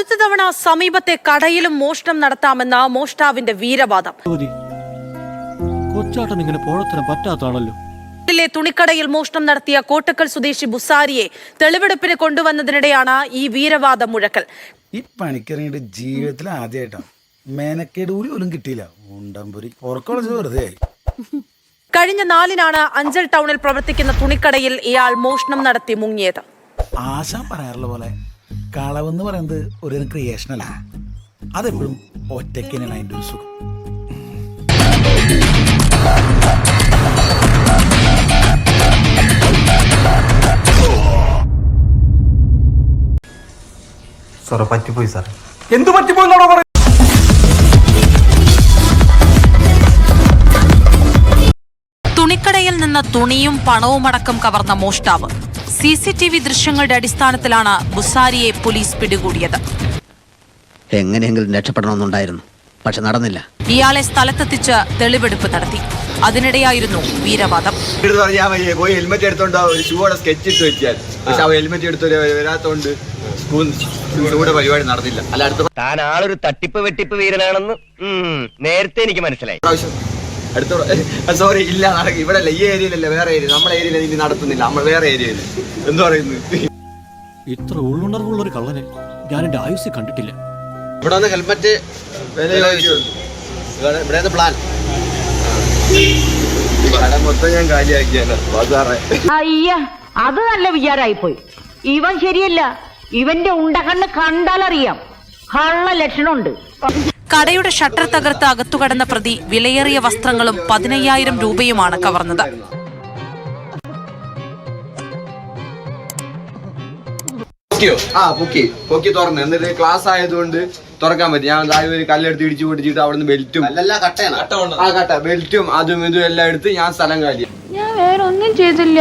അടുത്ത തവണ സമീപത്തെ കടയിലും മോഷണം നടത്താമെന്ന മോഷ്ടാവിന്റെ വീരവാദം. കൊച്ചാട്ടൻ ഇങ്ങനെ പോഴത്തരം പറ്റാത്താണല്ലോ. ിലെ തുണിക്കടയിൽ മോഷണം നടത്തിയ കോട്ടക്കൽ സ്വദേശി ബുസാരിയെ തെളിവെടുപ്പിന് കൊണ്ടുവന്നതിനിടെയാണ് ഈ വീരവാദം മുഴക്കൽ. ഈ പണിക്കറിയുടെ ജീവിതത്തിൽ ആദ്യമായിട്ടാണ് മേനക്കേട് കൂടി പോലും കിട്ടിയില്ല. ഉണ്ടംപുരി വെറുതെ കഴിഞ്ഞ നാലിനാണ് അഞ്ചൽ ടൗണിൽ പ്രവർത്തിക്കുന്ന തുണിക്കടയിൽ ഇയാൾ മോഷണം നടത്തി മുങ്ങിയത്. ആശ പറയാറുള്ള പോലെ കളവെന്ന് പറയുന്നത് ഒരു ക്രിയേഷൻ അല്ല. അതെപ്പോഴും ഒറ്റയ്ക്കിനാണ് അതിന്റെ ഒരു സുഖം. സാറേ പറ്റിപ്പോയി സാർ എന്ത് പറ്റിപ്പോയെന്നാണോ നിന്ന് തുണിയും പണവുമടക്കം കവർന്ന മോഷ്ടാവ്. സി സി ടി വി ദൃശ്യങ്ങളുടെ അടിസ്ഥാനത്തിലാണ് ബുസാരിയെ പോലീസ് പിടികൂടിയത്. എങ്ങനെയെങ്കിലും രക്ഷപ്പെടണമെന്നുണ്ടായിരുന്നു. പക്ഷെ നടന്നില്ല. ഇയാളെ സ്ഥലത്തെത്തിച്ച് തെളിവെടുപ്പ് നടത്തി. അതിനിടെയായിരുന്നു വീരവാദം. പോയി ഹെൽമെറ്റ് എടുത്തോണ്ട് ഒരു ഷൂടെ സ്കെച്ച് ഇട്ട് വെച്ചാൽ. പക്ഷെ അവ ഹെൽമെറ്റ് എടുത്ത് വരാത്തോണ്ട് ഷൂടെ പരിപാടി നടന്നില്ല. അല്ല അടുത്ത താൻ ആളൊരു തട്ടിപ്പ് വെട്ടിപ്പ് വീരനാണെന്ന് നേരത്തെ എനിക്ക് മനസ്സിലായി. അടുത്ത സോറി ഇല്ല നടക്കും ഇവിടെ അല്ല ഈ ഏരിയയിലല്ല വേറെ ഏരിയ. നമ്മളെ ഏരിയയിൽ ഇനി നടത്തുന്നില്ല. നമ്മൾ വേറെ ഏരിയയിൽ. എന്തു പറയുന്നു? ഇത്ര ഉള്ളുണർവുള്ള ഒരു കള്ളനെ ഞാൻ എന്റെ ആയുസ് കണ്ടിട്ടില്ല. ഇവിടെ വന്ന് ഹെൽമെറ്റ് ഇവിടെ പ്ലാൻ മൊത്തം ഞാൻ ബാസാറെ. അയ്യ അത് നല്ല വിചാരായിപ്പോയി. ഇവൻ ശരിയല്ല. ഇവന്റെ ഉണ്ടകണ്ണ് കണ്ടാലറിയാം. കള്ള ലക്ഷണമുണ്ട്. കടയുടെ ഷട്ടർ തകർത്ത് അകത്തുകടന്ന പ്രതി വിലയേറിയ വസ്ത്രങ്ങളും പതിനയ്യായിരം രൂപയുമാണ് കവർന്നത്. ആ പൊക്കി. പൊക്കി തുറന്നു. എന്നിട്ട് ക്ലാസ് ആയതുകൊണ്ട് തുറക്കാൻ പറ്റി. ഞാൻ ദാ ഒരു കല്ലെടുത്ത് ഇടിച്ചു പൊട്ടിച്ചിട്ട് അവിടുന്ന് ബെൽറ്റും ആ കട്ട. ബെൽറ്റും അതും ഇതും എല്ലാം എടുത്ത് ഞാൻ സ്ഥലം കാലി ഞാൻ വേറെ ഒന്നും ചെയ്തില്ല.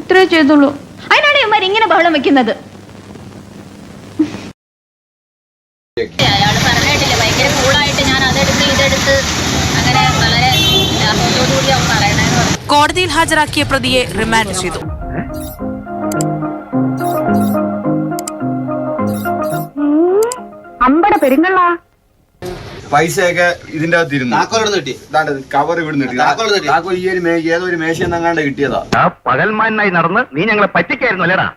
ഇത്രേ ചെയ്തുള്ളൂ. അതിനാണ് ഇവന്മാർ ഇങ്ങനെ ബഹളം വെക്കുന്നത്. അയാൾ പറഞ്ഞിട്ടില്ല കോടതിയിൽ ഹാജരാക്കിയ പ്രതിയെ റിമാൻഡ് ചെയ്തു. പൈസയൊക്കെ ഇതിന്റെ അകത്ത് ഇരുന്നു. കിട്ടി. കവർ ഇവിടുന്ന് കിട്ടി. താക്കോൽ താക്കോൽ ഈ ഒരു ഏതോ ഒരു മേശ എന്നങ്ങാണ്ട് കിട്ടിയതാ പകൽമാനായി നടന്ന് നീ ഞങ്ങളെ പറ്റിക്കായിരുന്നു അല്ലേടാ?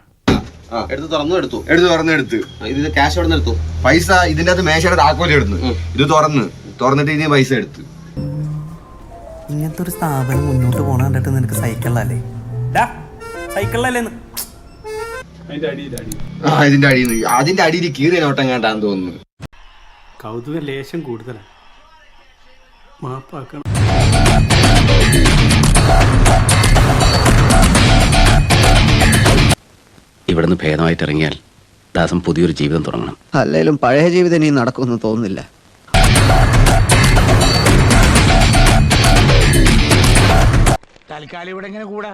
എടുത്ത് തുറന്നു എടുത്തു. എടുത്ത് തുറന്ന് എടുത്ത്. ഇത് ക്യാഷ് എവിടെ നിന്ന് എടുത്തു. പൈസ ഇതിന്റെ അകത്ത് മേശയുടെ താക്കോൽ എടുത്ത് ഇത് തുറന്ന്. തുറന്നിട്ട് ഇനി പൈസ എടുത്ത്. ഇങ്ങനത്തെ ഒരു സ്ഥാപനം മുന്നോട്ട് പോണ കണ്ടിട്ട് നിനക്ക് സൈക്കിളല്ലേ സൈക്കിളല്ലേ ആ ഇതിന്റെ അടിയിൽ അതിന്റെ അടിയിൽ കീറിയ നോട്ടം കണ്ടാന്ന് തോന്നുന്നു. കൗതുക ലേശം കൂടുതലാണ് മാപ്പാക്കണം. ഇവിടുന്ന് ഭേദമായിട്ട് ഇറങ്ങിയാൽ ദാസം പുതിയൊരു ജീവിതം തുടങ്ങണം. അല്ലെങ്കിലും പഴയ ജീവിതം ഇനി നടക്കുമെന്ന് തോന്നുന്നില്ല. തൽക്കാലം ഇവിടെ ഇങ്ങനെ കൂടാ.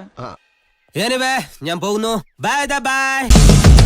ഞാൻ പോകുന്നു. Bye bye